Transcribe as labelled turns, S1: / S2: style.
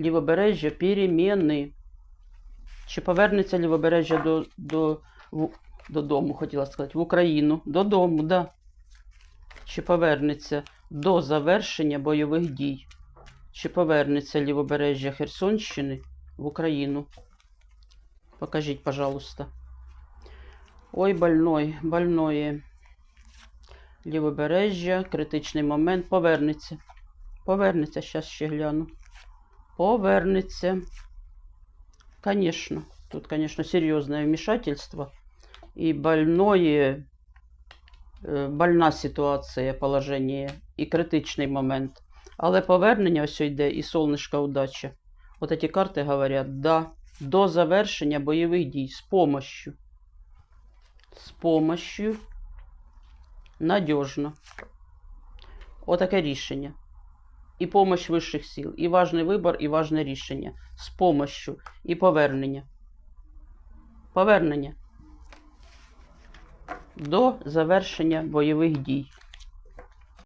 S1: лівобережжя переміни. Чи повернеться лівобережжя до, до, в, додому, хотіла сказати, в Україну. Додому, да. Чи повернеться до завершення бойових дій? Чи повернеться лівобережжя Херсонщини в Україну? Покажіть, пожалуйста. Ой, больной, больное. Лівобережжя, критичний момент. Повернеться. Повернеться, зараз ще гляну. Повернеться. Конечно. Тут, конечно, серьезное вмешательство. И больное, е, больна ситуація, положення, і критичний момент. Але повернення ось йде і сонечка удача. От эти карти говорять, да, до завершення бойових дій з помощью. З помощью. Надежно. Отаке рішення. І помощь вищих сил, і важний вибор, і важне рішення. З помощю і повернення. Повернення. До завершення бойових дій.